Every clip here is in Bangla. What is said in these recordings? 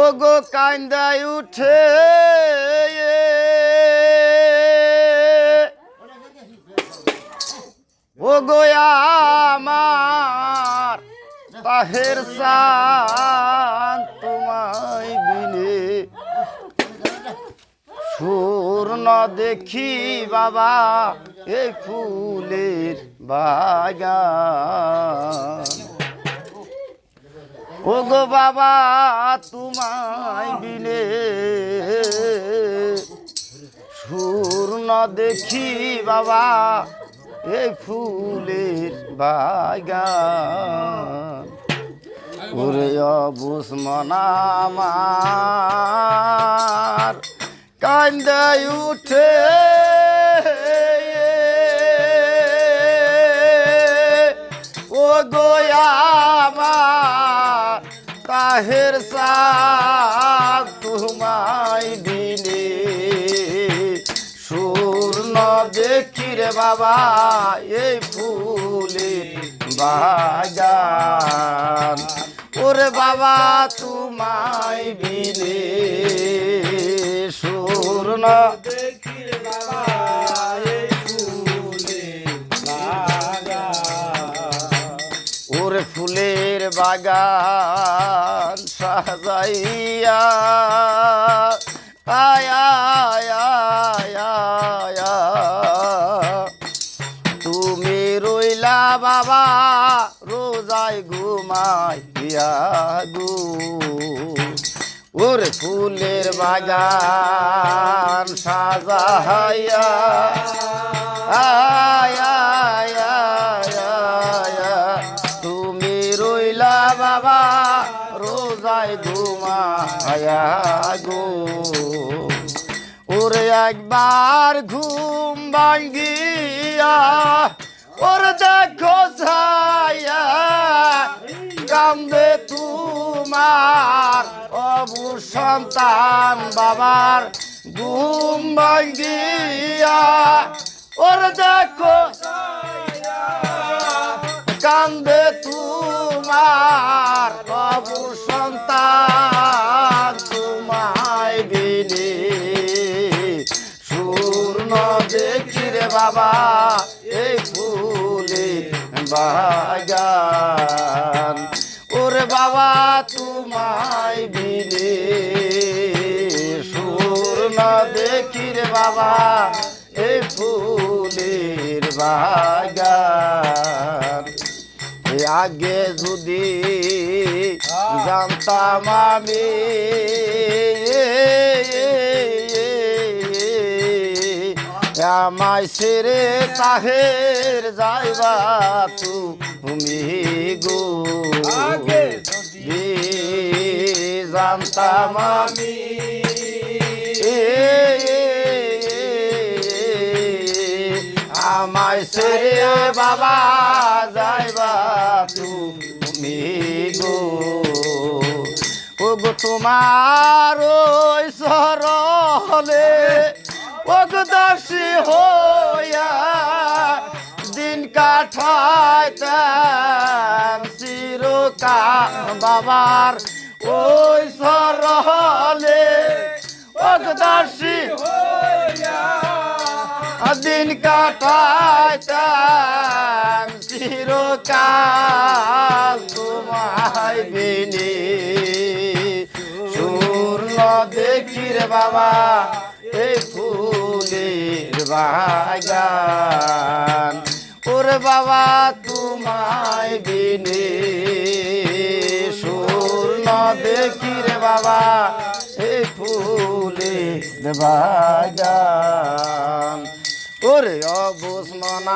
ও গো কান্দায় উঠে। ও গো আমার তাহের সান তোমায় বিনে। সুর দেখি বাবা, এই ফুলের বাগান। ও গো বাবা, তোমায় বিনে সুর না দেখি বাবা এই ফুলের বাগান। ওরে অবুসমান আমার কান্দায় উঠে ও গোয়ামার তাহের সাথ তোমায় দিনে সুর্ণ দেখি রে বাবা এই ফুলের বাগান ওরে বাবা, তোমায় বিনে। সুর্ণ ওরে ফুলের বাগান সাজাইয়া, আয়া তুমি রইলা বাবা রোজাই ঘুমাইয়া গো। ওরে ফুলের বাগান সাজাইয়া আয়া রোজায় ঘুমায়া গো। ওরে একবার ঘুম ভাঙ্গিয়া, ওর দেখো ছায়া, কান্দে তোমার। অবু সন্তান বাবার ঘুম ভাঙ্গিয়া, ওর দেখো কান্দে তোমার। বাবু সন্তান, তোমায় বিনে শূর্ণ দেখি রে বাবা এই ফুলে বাগান। ওরে বাবা, তোমায় বিনে শূর্ণ দেখি রে বাবা এই ফুলের বাগান। আগে যদি জানতাম আমি। আমায় সেরে তাহের যাইবা তুমি গো। জানতাম আমি। আমায় সেরে বাবা যাইবা তুমি ও গো তোমার ওই সরলে। ও গো দাসী হইয়া দিন কাঠাইতাম চিরকা বাবার ওই সরলে। ও গো দাসী দিন কাটাইতাম চিরকাল তোমায় বিনে দেখি রে বাবা এই ফুলের বাগান। ওরে বাবা তোমায় বিনে সূর্য দেখি রে বাবা এই ফুলের বাগান। ওরে অবুসমান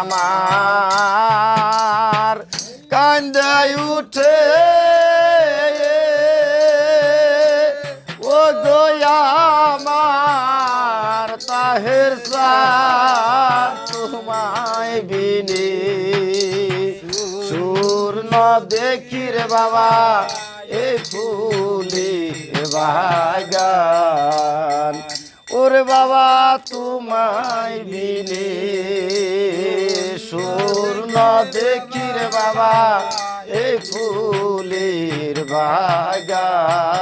আমার, কান্দায় উঠে দেখি রে বাবা, এ ফুলি বাগান। ওরে বাবা, তোমায় বিনে সুর দেখি রে বাবা, এ ফুলের বাগান।